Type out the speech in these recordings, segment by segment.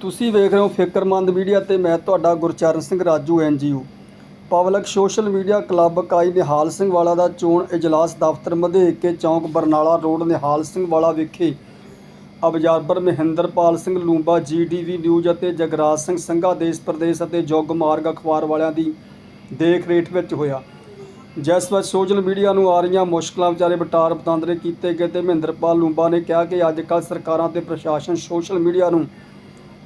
ਤੁਸੀਂ ਵੇਖ ਰਹੇ ਹੋ ਫਿਕਰਮੰਦ ਮੀਡੀਆ ਤੇ ਮੈਂ ਤੁਹਾਡਾ Gurcharan Singh Raju NGO public social media club ਇਕਾਈ ਨਿਹਾਲ ਸਿੰਘ ਵਾਲਾ ਦਾ ਚੋਣ ਇਜਲਾਸ ਦਫ਼ਤਰ ਮਧੇਕੇ ਚੌਂਕ ਬਰਨਾਲਾ ਰੋਡ ਨਿਹਾਲ ਸਿੰਘ ਵਾਲਾ ਵਿਖੇ। Observer Mahinderpal Singh Lumba GTV news ਅਤੇ ਜਗਰਾਜ ਸਿੰਘ ਸੰਘਾ ਦੇਸ਼ ਪ੍ਰਦੇਸ਼ ਅਤੇ ਜੁਗ ਮਾਰਗ ਅਖਬਾਰ ਵਾਲਿਆਂ ਦੀ ਦੇਖ ਰੇਖ ਵਿੱਚ ਹੋਇਆ। ਜਿਸ ਵਿੱਚ ਸੋਸ਼ਲ ਮੀਡੀਆ ਨੂੰ ਆ ਰਹੀਆਂ ਮੁਸ਼ਕਲਾਂ ਵਿਚਾਰੇ ਵਟਾਰ ਵਟਾਂਦਰੇ ਕੀਤੇ ਗਏ ਤੇ ਮਹਿੰਦਰਪਾਲ ਲੂੰਬਾ ਨੇ ਕਿਹਾ ਕਿ ਅੱਜ ਕੱਲ੍ਹ ਸਰਕਾਰਾਂ ਤੇ ਪ੍ਰਸ਼ਾਸਨ ਸੋਸ਼ਲ ਮੀਡੀਆ ਨੂੰ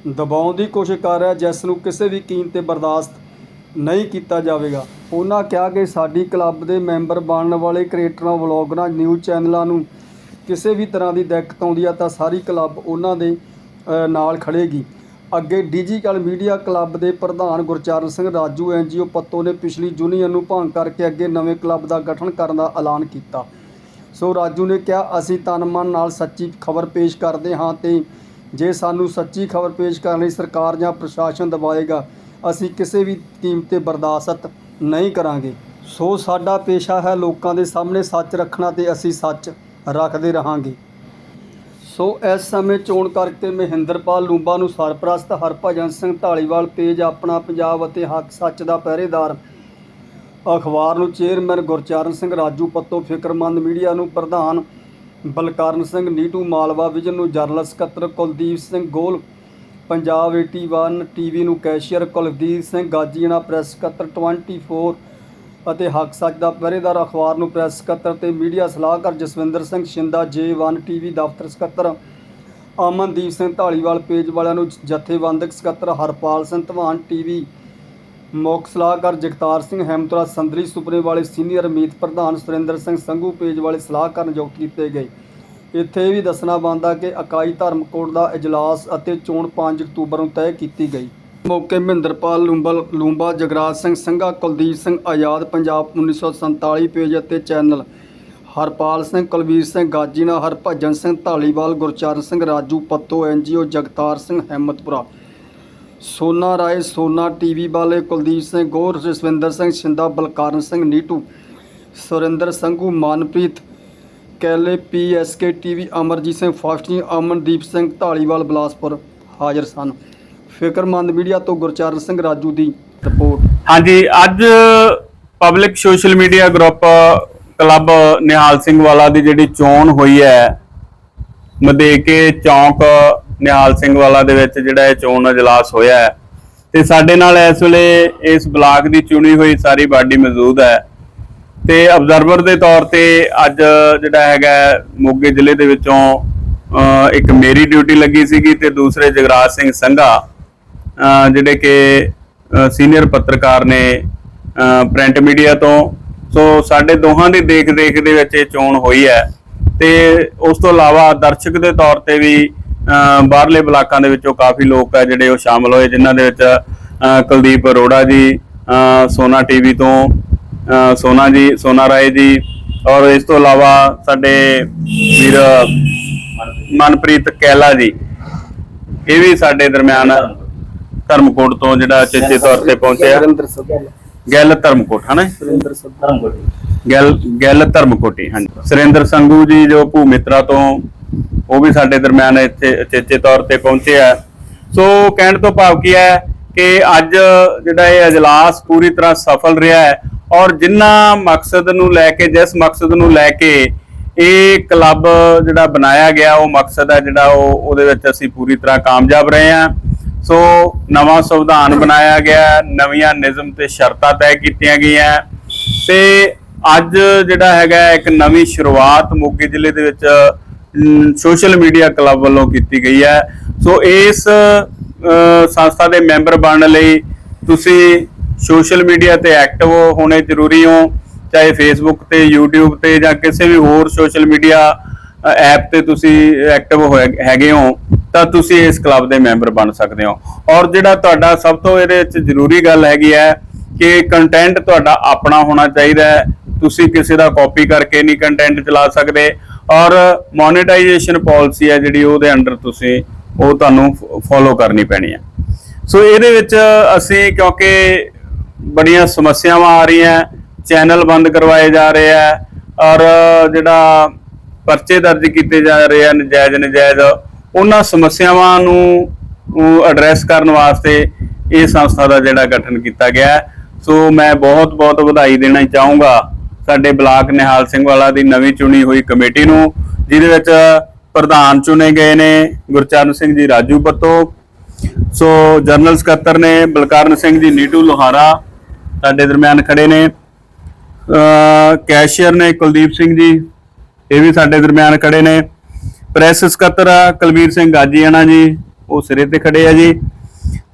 ਦਬਾਉਣ ਦੀ ਕੋਸ਼ਿਸ਼ ਕਰ ਰਿਹਾ, ਜਿਸ ਨੂੰ ਕਿਸੇ ਵੀ ਕੀਮਤ ਤੇ ਬਰਦਾਸ਼ਤ ਨਹੀਂ ਕੀਤਾ ਜਾਵੇਗਾ। ਉਹਨਾਂ ਕਿਹਾ ਕਿ ਸਾਡੀ ਕਲੱਬ ਦੇ ਮੈਂਬਰ ਬਣਨ ਵਾਲੇ ਕ੍ਰੀਏਟਰਾਂ, ਵਲੌਗਰਾਂ, ਨਿਊਜ਼ ਚੈਨਲਾਂ ਨੂੰ ਕਿਸੇ ਵੀ ਤਰ੍ਹਾਂ ਦੀ ਦਿੱਕਤ ਆਉਂਦੀ ਆ ਤਾਂ ਸਾਰੀ ਕਲੱਬ ਉਹਨਾਂ ਦੇ ਨਾਲ ਖੜੇਗੀ ਅੱਗੇ ਡਿਜੀਟਲ ਮੀਡੀਆ ਕਲੱਬ ਦੇ ਪ੍ਰਧਾਨ ਗੁਰਚਰਨ ਸਿੰਘ ਰਾਜੂ ਐਨਜੀਓ ਪੱਤੋ ਨੇ ਪਿਛਲੀ ਯੂਨੀਅਨ ਨੂੰ ਭੰਗ ਕਰਕੇ ਅੱਗੇ ਨਵੇਂ ਕਲੱਬ ਦਾ ਗਠਨ ਕਰਨ ਦਾ ਐਲਾਨ ਕੀਤਾ। ਸੋ ਰਾਜੂ ਨੇ ਕਿਹਾ, ਅਸੀਂ ਤਨ ਮਨ ਨਾਲ ਸੱਚੀ ਖਬਰ ਪੇਸ਼ ਕਰਦੇ ਹਾਂ ਤੇ ਜੇ ਸਾਨੂੰ ਸੱਚੀ ਖਬਰ ਪੇਸ਼ ਕਰਨ ਲਈ ਸਰਕਾਰ ਜਾਂ ਪ੍ਰਸ਼ਾਸਨ ਦਬਾਏਗਾ, ਅਸੀਂ ਕਿਸੇ ਵੀ ਕੀਮਤ ਤੇ ਬਰਦਾਸ਼ਤ ਨਹੀਂ ਕਰਾਂਗੇ। ਸੋ ਸਾਡਾ ਪੇਸ਼ਾ ਹੈ ਲੋਕਾਂ ਦੇ ਸਾਹਮਣੇ ਸੱਚ ਰੱਖਣਾ ਤੇ ਅਸੀਂ ਸੱਚ ਰੱਖਦੇ ਰਹਾਂਗੇ। ਸੋ ਇਸ ਸਮੇਂ ਚੋਣ ਕਰਕੇ ਮਹਿੰਦਰਪਾਲ ਲੂੰਬਾ ਨੂੰ ਸਰਪ੍ਰਸਤ ਹਰਭਜਨ ਸਿੰਘ ਢਾਲੀਵਾਲ ਪੇਜ ਆਪਣਾ ਪੰਜਾਬ ਅਤੇ ਹੱਕ ਸੱਚ ਦਾ ਪਹਿਰੇਦਾਰ ਅਖਬਾਰ ਨੂੰ ਚੇਅਰਮੈਨ ਗੁਰਚਰਨ ਸਿੰਘ ਰਾਜੂ ਪੱਤੋ ਫਿਕਰਮੰਦ ਮੀਡੀਆ ਨੂੰ ਪ੍ਰਧਾਨ ਬਲਕਰਨ ਸਿੰਘ, ਨੀਟੂ ਮਾਲਵਾ, ਵਿਜਨ ਨੂੰ ਜਨਰਲ ਸਕੱਤਰ ਕੁਲਦੀਪ ਸਿੰਘ ਗੋਲ, ਪੰਜਾਬ 81 ਟੀਵੀ ਨੂੰ ਕੈਸ਼ੀਅਰ ਕੁਲਦੀਪ ਸਿੰਘ ਗਾਜੀਆਣਾ, ਪ੍ਰੈਸ ਸਕੱਤਰ 24 ਅਤੇ ਹੱਕ ਸੱਚ ਦਾ ਪਹਿਰੇਦਾਰ ਅਖਬਾਰ ਨੂੰ ਪ੍ਰੈਸ ਸਕੱਤਰ ਤੇ ਮੀਡੀਆ ਸਲਾਹਕਾਰ ਜਸਵਿੰਦਰ ਸਿੰਘ ਸ਼ਿੰਦਾ J1 ਟੀਵੀ ਦਫ਼ਤਰ ਸਕੱਤਰ ਅਮਨਦੀਪ ਸਿੰਘ ਢਾਲੀਵਾਲ, ਪੇਜ ਵਾਲਿਆਂ ਨੂੰ ਜਥੇਬੰਦਕ ਸਕੱਤਰ ਹਰਪਾਲ ਸਿੰਘ ਧਵਾਨ ਟੀਵੀ ਮੁੱਖ ਸਲਾਹਕਾਰ ਜਗਤਾਰ ਸਿੰਘ ਹੈਮਤਰਾ ਸੰਦਰੀ ਸੁਪਨੇ ਵਾਲੇ ਸੀਨੀਅਰ ਮੀਤ ਪ੍ਰਧਾਨ ਸੁਰਿੰਦਰ ਸਿੰਘ ਸੰਘੂ ਪੇਜ ਵਾਲੇ ਸਲਾਹਕਾਰ ਨਿਯੁਕਤ ਕੀਤੇ ਗਏ। ਇੱਥੇ ਇਹ ਵੀ ਦੱਸਣਾ ਬਣਦਾ ਕਿ ਇਕਾਈ ਧਰਮ ਕੋਡ ਦਾ ਇਜਲਾਸ ਅਤੇ ਚੋਣ 5 ਅਕਤੂਬਰ ਨੂੰ ਤੈਅ ਕੀਤੀ ਗਈ। ਮੌਕੇ ਮਹਿੰਦਰਪਾਲ ਲੂੰਬਲ, ਲੂੰਬਾ ਜਗਰਾਜ ਸਿੰਘ ਸੰਘਾ, ਕੁਲਦੀਪ ਸਿੰਘ ਆਜ਼ਾਦ, ਪੰਜਾਬ 1947 ਪੇਜ ਅਤੇ channel Harpal Singh, Kulvir Singh Gajina Harbhajan Singh Dhaliwal Gurcharan Singh Raju Patto NGO Jagtar Singh Himmatpura. Sona Rai, Sona TV ਵਾਲੇ Kuldeep Singh Gaur, Jaswinder Singh Shinda, Balkaran Singh Neetu, Surinder Sanghu, Manpreet Kaile PSK TV, Amarjeet Singh fasting Amandeep Singh Dhaliwal Balaspur ਹਾਜ਼ਰ ਸਨ। Fikarmand media ਤੋਂ ਗੁਰਚਰਨ ਸਿੰਘ ਰਾਜੂ ਦੀ report. ਹਾਂਜੀ, ਅੱਜ public social media group club Nihal Singh ਵਾਲਾ ਦੀ ਜਿਹੜੀ ਚੋਣ ਹੋਈ ਹੈ, ਮਦੇਕੇ ਚੌਂਕ ਨਿਹਾਲ ਸਿੰਘ ਵਾਲਾ ਦੇ ਵਿੱਚ ਜਿਹੜਾ ਇਹ ਚੋਣ ਅਜਲਾਸ ਹੋਇਆ ਹੈ। ਤੇ ਸਾਡੇ ਨਾਲ ਇਸ ਵੇਲੇ ਇਸ ਬਲਾਕ ਦੀ ਚੁਣੀ ਹੋਈ ਸਾਰੀ ਬਾਡੀ ਮੌਜੂਦ ਹੈ। ਤੇ ਅਬਜ਼ਰਵਰ ਦੇ ਤੌਰ ਤੇ ਅੱਜ ਜਿਹੜਾ ਹੈਗਾ ਮੋਗੇ ਜ਼ਿਲ੍ਹੇ ਦੇ ਵਿੱਚੋਂ ਇੱਕ ਮੇਰੀ ਡਿਊਟੀ ਲੱਗੀ ਸੀਗੀ ਤੇ ਦੂਸਰੇ ਜਗਰਾਜ ਸਿੰਘ ਸੰਘਾ ਜਿਹੜੇ ਕਿ ਸੀਨੀਅਰ ਪੱਤਰਕਾਰ ਨੇ ਪ੍ਰਿੰਟ ਮੀਡੀਆ ਤੋਂ। ਸੋ ਸਾਡੇ ਦੋਹਾਂ ਦੀ ਦੇਖ ਦੇਖ ਦੇ ਵਿੱਚ ਇਹ ਚੋਣ ਹੋਈ ਹੈ। ਤੇ ਉਸ ਤੋਂ ਇਲਾਵਾ ਦਰਸ਼ਕ ਦੇ ਤੌਰ ਤੇ ਵੀ ਬਾਹਰਲੇ ਬਲਾਕਾਂ ਦੇ ਵਿੱਚੋਂ ਕਾਫੀ ਲੋਕ ਹੈ ਜਿਹੜੇ ਉਹ ਸ਼ਾਮਲ ਹੋਏ ਜਿਨ੍ਹਾਂ ਦੇ ਵਿੱਚ ਕੁਲਦੀਪ ਅਰੋੜਾ ਜੀ ਸੋਨਾ ਟੀਵੀ ਤੋਂ ਸੋਨਾ ਜੀ ਸੋਨਾ ਰਾਏ ਜੀ ਔਰ ਇਸ ਤੋਂ ਇਲਾਵਾ ਸਾਡੇ ਵੀਰ ਮਨਪ੍ਰੀਤ ਕੈਲਾ ਜੀ। ਇਹ ਵੀ ਸਾਡੇ ਦਰਮਿਆਨ ਧਰਮਕੋਟ ਤੋਂ ਜਿਹੜਾ ਚੇਚੇ ਤੌਰ ਤੇ ਪਹੁੰਚਿਆ। ਗੱਲ ਧਰਮਕੋਟ ਹਨਾ? ਸੁਰਿੰਦਰ ਸਭਾ ਗੱਲ ਗੱਲ ਧਰਮਕੋਟੀ ਹਾਂਜੀ। ਸੁਰਿੰਦਰ ਸੰਗੂ ਜੀ ਜੋ ਭੂ ਮਿੱਤਰਾ ਤੋਂ ਉਹ ਵੀ ਸਾਡੇ ਦਰਮਿਆਨ ਇੱਥੇ ਚੇਚੇ ਤੌਰ ਤੇ ਪਹੁੰਚੇ ਆ। ਸੋ ਕਹਿਣ ਤੋਂ ਭਾਵ ਕੀ ਹੈ ਕਿ ਅੱਜ ਜਿਹੜਾ ਇਹ ਅਜਲਾਸ ਪੂਰੀ ਤਰ੍ਹਾਂ ਸਫਲ ਰਿਹਾ ਹੈ ਔਰ ਜਿੰਨਾ ਮਕਸਦ ਨੂੰ ਲੈ ਕੇ, ਜਿਸ ਮਕਸਦ ਨੂੰ ਲੈ ਕੇ ਇਹ ਕਲੱਬ ਜਿਹੜਾ ਬਣਾਇਆ ਗਿਆ, ਉਹ ਮਕਸਦ ਹੈ ਜਿਹੜਾ ਉਹ ਉਹਦੇ ਵਿੱਚ ਅਸੀਂ ਪੂਰੀ ਤਰ੍ਹਾਂ ਕਾਮਯਾਬ ਰਹੇ ਹਾਂ। ਸੋ ਨਵਾਂ ਸੰਵਿਧਾਨ ਬਣਾਇਆ ਗਿਆ, ਨਵੀਆਂ ਨਿਯਮ ਤੇ ਸ਼ਰਤਾਂ ਤੈਅ ਕੀਤੀਆਂ ਗਈਆਂ। ਤੇ ਅੱਜ ਜਿਹੜਾ ਹੈਗਾ ਇੱਕ ਨਵੀਂ ਸ਼ੁਰੂਆਤ ਮੋਗੇ ਜ਼ਿਲ੍ਹੇ ਦੇ ਵਿੱਚ ਸੋਸ਼ਲ ਮੀਡੀਆ ਕਲੱਬ ਵੱਲੋਂ ਕੀਤੀ ਗਈ ਹੈ। ਸੋ ਇਸ ਸੰਸਥਾ ਦੇ ਮੈਂਬਰ ਬਣਨ ਲਈ ਤੁਸੀਂ ਸੋਸ਼ਲ ਮੀਡੀਆ ਤੇ ਐਕਟਿਵ ਹੋਣੇ ਜ਼ਰੂਰੀ ਹੋ, ਚਾਹੇ ਫੇਸਬੁੱਕ ਤੇ, YouTube ਤੇ ਜਾਂ ਕਿਸੇ ਵੀ ਹੋਰ ਸੋਸ਼ਲ ਮੀਡੀਆ ਐਪ ਤੇ ਤੁਸੀਂ ਐਕਟਿਵ ਹੈਗੇ ਹੋ, ਤਾਂ ਤੁਸੀਂ ਇਸ ਕਲੱਬ ਦੇ ਮੈਂਬਰ ਬਣ ਸਕਦੇ ਹੋ। ਔਰ ਜਿਹੜਾ ਤੁਹਾਡਾ ਸਭ ਤੋਂ ਇਹਦੇ ਵਿੱਚ ਜ਼ਰੂਰੀ ਗੱਲ ਹੈਗੀ ਹੈ ਕਿ ਕੰਟੈਂਟ ਤੁਹਾਡਾ ਆਪਣਾ ਹੋਣਾ ਚਾਹੀਦਾ ਹੈ। ਤੁਸੀਂ ਕਿਸੇ ਦਾ ਕਾਪੀ ਕਰਕੇ ਨਹੀਂ ਕੰਟੈਂਟ ਚਲਾ ਸਕਦੇ। ਔਰ ਮੋਨੇਟਾਈਜੇਸ਼ਨ ਪਾਲਿਸੀ ਹੈ ਜਿਹੜੀ ਉਹਦੇ ਅੰਡਰ ਤੁਸੀਂ ਉਹ ਤੁਹਾਨੂੰ ਫੋਲੋ ਕਰਨੀ ਪੈਣੀ ਹੈ। ਸੋ ਇਹਦੇ ਵਿੱਚ ਅਸੀਂ ਕਿਉਂਕਿ ਬੜੀਆਂ ਸਮੱਸਿਆਵਾਂ ਆ ਰਹੀਆਂ, ਚੈਨਲ ਬੰਦ ਕਰਵਾਏ ਜਾ ਰਹੇ ਆ ਔਰ ਜਿਹੜਾ ਪਰਚੇ ਦਰਜ ਕੀਤੇ ਜਾ ਰਹੇ ਆ ਨਜਾਇਜ਼ ਨਜਾਇਜ਼, ਉਹਨਾਂ ਸਮੱਸਿਆਵਾਂ ਨੂੰ ਉਹ ਐਡਰੈਸ ਕਰਨ ਵਾਸਤੇ ਇਹ ਸੰਸਥਾ ਦਾ ਜਿਹੜਾ ਗਠਨ ਕੀਤਾ ਗਿਆ ਸੋ ਮੈਂ ਬਹੁਤ ਬਹੁਤ ਵਧਾਈ ਦੇਣਾ ਚਾਹੂੰਗਾ ਸਾਡੇ ਬਲਾਕ ਨਿਹਾਲ ਸਿੰਘ ਵਾਲਾ ਦੀ ਨਵੀਂ ਚੁਣੀ ਹੋਈ ਕਮੇਟੀ ਨੂੰ, ਜਿਹਦੇ ਵਿੱਚ ਪ੍ਰਧਾਨ ਚੁਣੇ ਗਏ ਨੇ ਗੁਰਚਰਨ ਸਿੰਘ ਜੀ ਰਾਜੂ ਪੱਤੋ ਸੋ ਜਨਰਲ ਸਕੱਤਰ ਨੇ ਬਲਕਰਨ ਸਿੰਘ ਜੀ ਨੀਟੂ ਲੋਹਾਰਾ ਸਾਡੇ ਦਰਮਿਆਨ ਖੜੇ ਨੇ। ਕੈਸ਼ੀਅਰ ਨੇ ਕੁਲਦੀਪ ਸਿੰਘ ਜੀ, ਇਹ ਵੀ ਸਾਡੇ ਦਰਮਿਆਨ ਖੜੇ ਨੇ। ਪ੍ਰੈਸ ਸਕੱਤਰ ਆ ਕੁਲਵੀਰ ਸਿੰਘ ਗਾਜੀਆਣਾ ਜੀ, ਉਹ ਸਿਰੇ ਤੇ ਖੜੇ ਆ ਜੀ।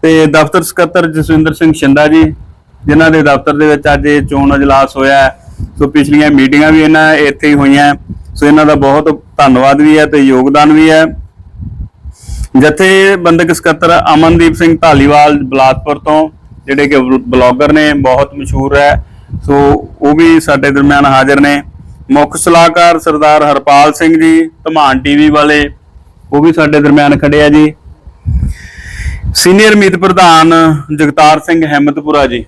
ਤੇ ਦਫ਼ਤਰ ਸਕੱਤਰ ਜਸਵਿੰਦਰ ਸਿੰਘ ਸ਼ਿੰਦਾ ਜੀ, ਜਿਨ੍ਹਾਂ ਦੇ ਦਫ਼ਤਰ ਦੇ ਵਿੱਚ ਅੱਜ ਇਹ ਚੋਣ ਅਜਲਾਸ ਹੋਇਆ ਹੈ। ਸੋ ਪਿਛਲੀਆਂ ਮੀਟਿੰਗਾਂ ਵੀ ਇਹਨਾਂ ਇੱਥੇ ਹੀ ਹੋਈਆਂ। ਸੋ ਇਹਨਾਂ ਦਾ ਬਹੁਤ ਧੰਨਵਾਦ ਵੀ ਹੈ ਤੇ ਯੋਗਦਾਨ ਵੀ ਹੈ। ਜਥੇਬੰਦਕ ਸਕੱਤਰ ਅਮਨਦੀਪ ਸਿੰਘ ਢਾਲੀਵਾਲ ਬਲਾਸਪੁਰ ਤੋਂ, ਜਿਹੜੇ ਕਿ ਬਲ- ਬਲੌਗਰ ਨੇ, ਬਹੁਤ ਮਸ਼ਹੂਰ ਹੈ। ਸੋ ਉਹ ਵੀ ਸਾਡੇ ਦਰਮਿਆਨ ਹਾਜ਼ਰ ਨੇ। ਮੁੱਖ ਸਲਾਹਕਾਰ ਸਰਦਾਰ ਹਰਪਾਲ ਸਿੰਘ ਜੀ, ਧਮਾਨ ਟੀਵੀ ਵਾਲੇ, ਉਹ ਵੀ ਸਾਡੇ ਦਰਮਿਆਨ ਖੜੇ ਆ ਜੀ। ਸੀਨੀਅਰ ਮੀਤ ਪ੍ਰਧਾਨ ਜਗਤਾਰ ਸਿੰਘ ਹਿੰਮਤਪੁਰਾ ਜੀ।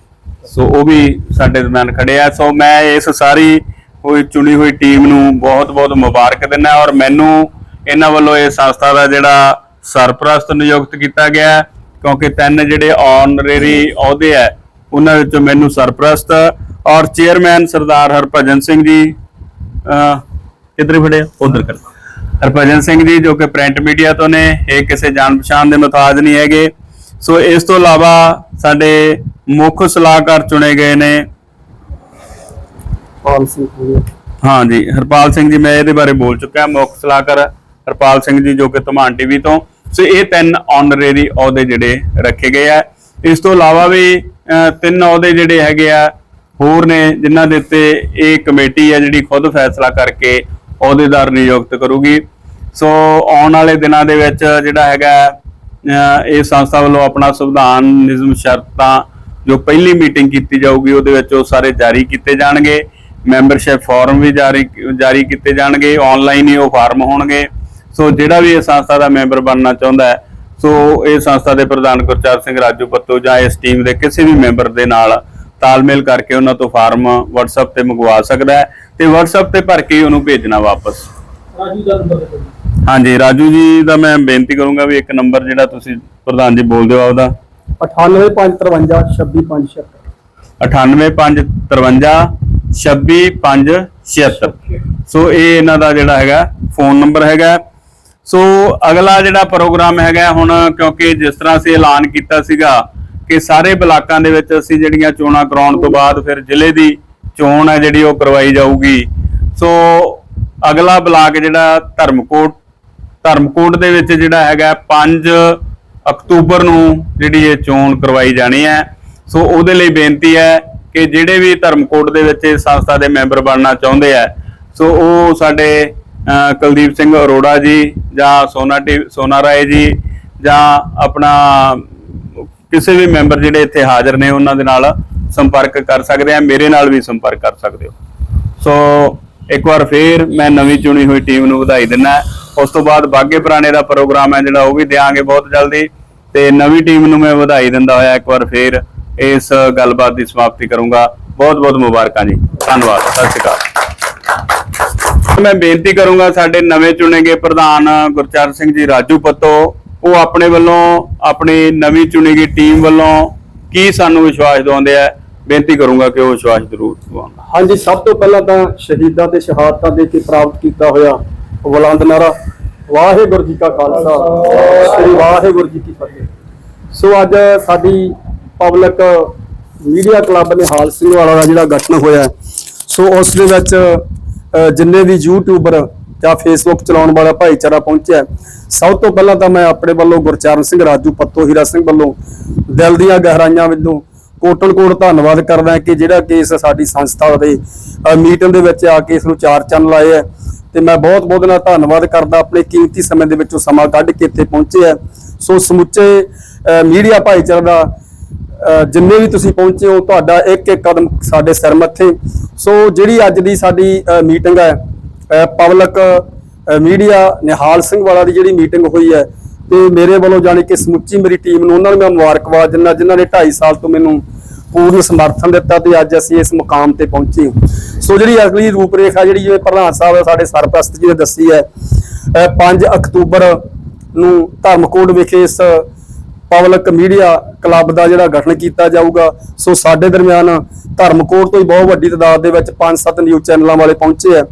ਸੋ ਉਹ ਵੀ ਸਾਡੇ ਦਰਮਿਆਨ ਖੜੇ ਆ। ਸੋ ਮੈਂ ਇਸ ਸਾਰੀ ਹੋਈ ਚੁਣੀ ਹੋਈ ਟੀਮ ਨੂੰ ਬਹੁਤ-ਬਹੁਤ ਮੁਬਾਰਕ ਦਿੰਦਾ ਔਰ ਮੈਨੂੰ ਇਹਨਾਂ ਵੱਲੋਂ ਇਹ ਸੰਸਥਾ ਦਾ ਜਿਹੜਾ ਸਰਪ੍ਰਸਤ ਨਿਯੁਕਤ ਕੀਤਾ ਗਿਆ ਕਿਉਂਕਿ ਤਿੰਨ ਜਿਹੜੇ ਆਨਰੇਰੀ ਅਹੁਦੇ ਆ ਉਹਨਾਂ ਵਿੱਚੋਂ ਮੈਨੂੰ ਸਰਪ੍ਰਸਤ ਔਰ ਚੇਅਰਮੈਨ ਸਰਦਾਰ ਹਰਭਜਨ ਸਿੰਘ ਜੀ ਕਿੱਧਰ ਫੜੇ ਉਧਰ ਕਰ ਹਰਭਜਨ ਸਿੰਘ ਜੀ ਜੋ ਕਿ ਪ੍ਰਿੰਟ ਮੀਡੀਆ ਤੋਂ ਨੇ, ਇਹ ਕਿਸੇ ਜਾਣ ਪਛਾਣ ਦੇ ਮੁਤਾਜ ਨਹੀਂ ਹੈਗੇ। ਸੋ ਇਸ ਤੋਂ ਇਲਾਵਾ ਸਾਡੇ ਮੁੱਖ ਸਲਾਹਕਾਰ ਚੁਣੇ ਗਏ ਨੇ। ਪਾਲ ਸਿੰਘ ਜੀ। ਹਾਂ ਜੀ ਹਰਪਾਲ ਸਿੰਘ ਜੀ ਮੈਂ ਇਹਦੇ ਬਾਰੇ ਬੋਲ ਚੁੱਕਾ ਮੁੱਖ ਸਲਾਹਕਾਰ ਹਰਪਾਲ ਸਿੰਘ ਜੀ ਜੋ ਕਿ ਧਮਾਨ ਟੀਵੀ ਤੋਂ। ਸੋ ਇਹ ਤਿੰਨ ਆਨਰੇਰੀ ਅਹੁਦੇ ਜਿਹੜੇ ਰੱਖੇ ਗਏ ਆ। ਇਸ ਤੋਂ ਇਲਾਵਾ ਵੀ ਤਿੰਨ ਅਹੁਦੇ ਜਿਹੜੇ ਹੈਗੇ ਆ ਹੋਰ ਨੇ ਜਿਨ੍ਹਾਂ ਦੇ ਉੱਤੇ ਇਹ ਕਮੇਟੀ ਹੈ ਜਿਹੜੀ ਖੁਦ ਫੈਸਲਾ ਕਰਕੇ ਅਹੁਦੇਦਾਰ ਨਿਯੁਕਤ ਕਰੂਗੀ। ਸੋ ਆਉਣ ਵਾਲੇ ਦਿਨਾਂ ਦੇ ਵਿੱਚ ਜਿਹੜਾ ਹੈਗਾ ਇਹ ਸੰਸਥਾ ਵੱਲੋਂ ਆਪਣਾ ਸੰਵਿਧਾਨ ਨਿਯਮ ਸ਼ਰਤਾਂ ਜੋ ਪਹਿਲੀ ਮੀਟਿੰਗ ਕੀਤੀ ਜਾਊਗੀ ਉਹਦੇ ਵਿੱਚ ਉਹ ਸਾਰੇ ਜਾਰੀ ਕੀਤੇ ਜਾਣਗੇ। ਮੈਂਬਰਸ਼ਿਪ ਫਾਰਮ ਵੀ ਜਾਰੀ ਜਾਰੀ ਕੀਤੇ ਜਾਣਗੇ। ਆਨਲਾਈਨ ਹੀ ਉਹ ਫਾਰਮ ਹੋਣਗੇ। ਸੋ ਜਿਹੜਾ ਵੀ ਇਹ ਸੰਸਥਾ ਦਾ ਮੈਂਬਰ ਬਣਨਾ ਚਾਹੁੰਦਾ ਹੈ ਸੋ ਇਹ ਸੰਸਥਾ ਦੇ ਪ੍ਰਧਾਨ ਗੁਰਚਰਨ ਸਿੰਘ ਰਾਜੂ ਪੱਤੋ ਜਾਂ ਇਸ ਟੀਮ ਦੇ ਕਿਸੇ ਵੀ ਮੈਂਬਰ ਦੇ ਨਾਲ ਤਾਲਮੇਲ ਕਰਕੇ ਉਹਨਾਂ ਤੋਂ ਫਾਰਮ WhatsApp ਤੇ ਮੰਗਵਾ ਸਕਦਾ ਹੈ ਤੇ WhatsApp ਤੇ ਭਰ ਕੇ ਹੀ ਉਹਨੂੰ ਭੇਜਣਾ ਵਾਪਸ। ਰਾਜੂ ਦਾ ਨੰਬਰ ਹਾਂਜੀ ਰਾਜੂ ਜੀ ਦਾ ਮੈਂ ਬੇਨਤੀ ਕਰੂੰਗਾ ਵੀ ਇੱਕ ਨੰਬਰ ਜਿਹੜਾ ਤੁਸੀਂ ਪ੍ਰਧਾਨ ਜੀ ਬੋਲ ਦਿਓ ਆਪਦਾ 98553 98553 26576 ਸੋ ਇਹ ਇਹਨਾਂ ਦਾ ਜਿਹੜਾ ਹੈਗਾ ਫੋਨ ਨੰਬਰ ਹੈਗਾ। ਸੋ ਅਗਲਾ ਜਿਹੜਾ ਪ੍ਰੋਗਰਾਮ ਹੈਗਾ ਹੁਣ, ਕਿਉਂਕਿ ਜਿਸ ਤਰ੍ਹਾਂ ਅਸੀਂ ਐਲਾਨ ਕੀਤਾ ਸੀਗਾ ਕਿ ਸਾਰੇ ਬਲਾਕਾਂ ਦੇ ਵਿੱਚ ਅਸੀਂ ਜਿਹੜੀਆਂ ਚੋਣਾਂ ਕਰਾਉਣ ਤੋਂ ਬਾਅਦ ਫਿਰ ਜ਼ਿਲ੍ਹੇ ਦੀ ਚੋਣ ਹੈ ਜਿਹੜੀ ਉਹ ਕਰਵਾਈ ਜਾਊਗੀ। ਸੋ ਅਗਲਾ ਬਲਾਕ ਜਿਹੜਾ ਧਰਮਕੋਟ ਧਰਮਕੋਟ ਦੇ ਵਿੱਚ ਜਿਹੜਾ ਹੈਗਾ 5 ਅਕਤੂਬਰ ਨੂੰ ਜਿਹੜੀ ਇਹ ਚੋਣ ਕਰਵਾਈ ਜਾਣੀ ਹੈ। ਸੋ ਉਹਦੇ ਲਈ ਬੇਨਤੀ ਹੈ ਕਿ ਜਿਹੜੇ ਵੀ ਧਰਮਕੋਟ ਦੇ ਵਿੱਚ ਇਸ ਸੰਸਥਾ ਦੇ ਮੈਂਬਰ ਬਣਨਾ ਚਾਹੁੰਦੇ ਆ, ਸੋ ਉਹ ਸਾਡੇ ਕੁਲਦੀਪ ਸਿੰਘ ਅਰੋੜਾ ਜੀ ਜਾਂ ਸੋਨਾ ਟੀ, ਸੋਨਾ ਰਾਏ ਜੀ ਜਾਂ ਆਪਣਾ ਕਿਸੇ ਵੀ ਮੈਂਬਰ ਜਿਹੜੇ ਇੱਥੇ ਹਾਜ਼ਰ ਨੇ, ਉਹਨਾਂ ਦੇ ਨਾਲ ਸੰਪਰਕ ਕਰ ਸਕਦੇ ਆ, ਮੇਰੇ ਨਾਲ ਵੀ ਸੰਪਰਕ ਕਰ ਸਕਦੇ ਹੋ। ਸੋ ਇੱਕ ਵਾਰ ਫੇਰ ਮੈਂ ਨਵੀਂ ਚੁਣੀ ਹੋਈ ਟੀਮ ਨੂੰ ਵਧਾਈ ਦਿੰਦਾ। ਉਸ ਤੋਂ ਬਾਅਦ ਬਾਗੇ ਪੁਰਾਣੇ ਦਾ ਪ੍ਰੋਗਰਾਮ ਹੈ ਜਿਹੜਾ, ਉਹ ਵੀ ਦੇਾਂਗੇ ਬਹੁਤ ਜਲਦੀ। ਤੇ ਨਵੀਂ ਟੀਮ ਨੂੰ ਮੈਂ ਵਧਾਈ ਦਿੰਦਾ ਹੋਇਆ ਇੱਕ ਵਾਰ ਫੇਰ ਇਸ ਗੱਲਬਾਤ ਦੀ ਸਮਾਪਤੀ ਕਰੂੰਗਾ। ਬਹੁਤ ਬਹੁਤ ਮੁਬਾਰਕਾਂ ਜੀ। ਧੰਨਵਾਦ। ਸਤਿ ਸ਼੍ਰੀ ਅਕਾਲ। ਮੈਂ ਬੇਨਤੀ ਕਰੂੰਗਾ ਸਾਡੇ ਨਵੇਂ ਚੁਣੇ ਗਏ ਪ੍ਰਧਾਨ ਗੁਰਚਰਨ ਸਿੰਘ ਜੀ ਰਾਜੂ ਪੱਤੋ, ਉਹ ਆਪਣੇ ਵੱਲੋਂ, ਆਪਣੀ ਨਵੀਂ ਚੁਣੀ ਗਈ ਟੀਮ ਵੱਲੋਂ ਕੀ ਸਾਨੂੰ ਵਿਸ਼ਵਾਸ ਦਿਵਾਉਂਦੇ ਆ? ਬੇਨਤੀ ਕਰੂੰਗਾ ਕਿ ਉਹ ਵਿਸ਼ਵਾਸ ਜ਼ਰੂਰ ਦਿਵਾਉਣ। ਹਾਂਜੀ, ਸਭ ਤੋਂ ਪਹਿਲਾਂ ਤਾਂ ਸ਼ਹੀਦਾਂ ਤੇ ਸ਼ਹਾਦਤਾਂ ਦੇ ਕੇ ਪ੍ਰਾਪਤ ਕੀਤਾ ਹੋਇਆ ਬੁਲੰਦ ਨਾਰਾ ਵਾਹਿਗੁਰੂ ਜੀ ਕਾ ਖਾਲਸਾ। ਸ੍ਰੀ ਵਾਹਿਗੁਰੂ ਜੀ ਕੀ ਫਤਿਹ। ਸੋ ਅੱਜ ਸਾਡੀ ਪਬਲਿਕ ਮੀਡੀਆ ਕਲੱਬ ਨੇ ਹਾਲ ਸਿੰਘ ਵਾਲਾ ਦਾ ਜਿਹੜਾ ਗਠਨ ਹੋਇਆ ਸੋ ਉਸ ਦੇ ਵਿੱਚ ਜਿੰਨੇ ਵੀ ਯੂਟਿਊਬਰ ਜਾਂ ਫੇਸਬੁੱਕ ਚਲਾਉਣ ਵਾਲਾ ਭਾਈਚਾਰਾ ਪਹੁੰਚਿਆ ਸਭ ਤੋਂ ਪਹਿਲਾਂ ਤਾਂ ਮੈਂ ਆਪਣੇ ਵੱਲੋਂ ਗੁਰਚਰਨ ਸਿੰਘ ਰਾਜੂ ਪੱਤੋ ਹੀਰਾ ਸਿੰਘ ਵੱਲੋਂ ਦਿਲ ਦੀਆਂ ਗਹਿਰਾਈਆਂ ਵਿੱਚੋਂ ਕੋਟਨ ਕੋਟ ਧੰਨਵਾਦ ਕਰਦਾ ਕਿ ਜਿਹੜਾ ਕੇਸ ਸਾਡੀ ਸੰਸਥਾ ਦੇ ਮੀਟਿੰਗ ਦੇ ਵਿੱਚ ਆ ਕੇ ਇਸ ਨੂੰ ਚਾਰ ਚੰਨ ਲਾਏ ਹੈ। ਤੇ ਮੈਂ ਬਹੁਤ ਬਹੁਤ ਨਾਲ ਧੰਨਵਾਦ ਕਰਦਾ, ਆਪਣੇ ਕੀਮਤੀ ਸਮੇਂ ਦੇ ਵਿੱਚੋਂ ਸਮਾਂ ਕੱਢ ਕੇ ਇੱਥੇ ਪਹੁੰਚੇ ਹੈ ਸੋ ਸਮੁੱਚੇ ਮੀਡੀਆ ਭਾਈਚਾਰੇ ਦਾ ਜਿੰਨੇ ਵੀ ਤੁਸੀਂ ਪਹੁੰਚੇ ਹੋ, ਤੁਹਾਡਾ ਇੱਕ ਇੱਕ ਕਦਮ ਸਾਡੇ ਸਿਰ ਮੱਥੇ। ਸੋ ਜਿਹੜੀ ਅੱਜ ਦੀ ਸਾਡੀ ਮੀਟਿੰਗ ਹੈ ਪਬਲਿਕ ਮੀਡੀਆ, ਨਿਹਾਲ ਸਿੰਘ ਵਾਲਾ ਦੀ ਜਿਹੜੀ ਮੀਟਿੰਗ ਹੋਈ ਹੈ, ਤੇ ਮੇਰੇ ਵੱਲੋਂ ਜਾਣੀ ਕਿ ਸਮੁੱਚੀ ਮੇਰੀ ਟੀਮ ਨੂੰ ਉਹਨਾਂ ਨੂੰ ਮੈਂ ਮੁਬਾਰਕਬਾਦ ਦਿੰਦਾ, ਜਿਨ੍ਹਾਂ ਨੇ 2.5 ਸਾਲ ਤੋਂ ਮੈਨੂੰ ਪੂਰਨ ਸਮਰਥਨ ਦਿੱਤਾ ਤੇ ਅੱਜ ਅਸੀਂ ਇਸ ਮੁਕਾਮ ਤੇ ਪਹੁੰਚੇ ਸੋ ਜਿਹੜੀ ਅਗਲੀ ਰੂਪਰੇਖਾ ਜਿਹੜੀ ਜਿਵੇਂ ਪ੍ਰਧਾਨ ਸਾਹਿਬ ਸਾਡੇ ਸਰਪ੍ਰਸਤ ਜੀ ਨੇ ਦੱਸੀ ਹੈ ਅ, 5 ਅਕਤੂਬਰ ਨੂੰ ਧਰਮਕੋਟ ਵਿਖੇ ਇਸ ਪਬਲਿਕ ਮੀਡੀਆ ਕਲੱਬ ਦਾ ਜਿਹੜਾ ਗਠਨ ਕੀਤਾ ਜਾਊਗਾ। ਸੋ ਸਾਡੇ ਦਰਮਿਆਨ ਧਰਮਕੋਟ ਤੋਂ ਹੀ ਬਹੁਤ ਵੱਡੀ ਤਾਦਾਦ ਦੇ ਵਿੱਚ 5-7 ਨਿਊਜ਼ ਚੈਨਲਾਂ ਵਾਲੇ ਪਹੁੰਚੇ ਆ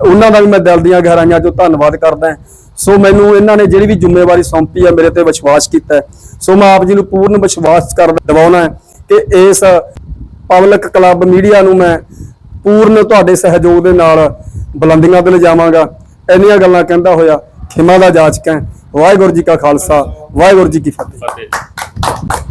ਉਹਨਾਂ ਦਾ ਵੀ ਮੈਂ ਦਿਲ ਦੀਆਂ ਗਹਿਰਾਈਆਂ ਤੋਂ ਧੰਨਵਾਦ ਕਰਦਾ ਸੋ ਮੈਨੂੰ ਇਹਨਾਂ ਨੇ ਜਿਹੜੀ ਵੀ ਜ਼ਿੰਮੇਵਾਰੀ ਸੌਂਪੀ ਹੈ ਮੇਰੇ ਤੇ ਵਿਸ਼ਵਾਸ ਕੀਤਾ ਸੋ ਮੈਂ ਆਪ ਜੀ ਨੂੰ ਪੂਰਨ ਵਿਸ਼ਵਾਸ ਕਰ ਦਿਵਾਉਣਾ ਹੈ ਕਿ ਇਸ ਪਬਲਿਕ ਕਲੱਬ ਮੀਡੀਆ ਨੂੰ ਮੈਂ ਪੂਰਨ ਤੁਹਾਡੇ ਸਹਿਯੋਗ ਦੇ ਨਾਲ ਬੁਲੰਦੀਆਂ ਤੇ ਲਿਜਾਵਾਂਗਾ। ਇੰਨੀਆਂ ਗੱਲਾਂ ਕਹਿੰਦਾ ਹੋਇਆ, ਖਿਮਾ ਦਾ ਜਾਚਕ ਹੈ। ਵਾਹਿਗੁਰੂ ਜੀ ਕਾ ਖਾਲਸਾ, ਵਾਹਿਗੁਰੂ ਜੀ ਕੀ ਫਤਿਹ। ਫਤਿਹ।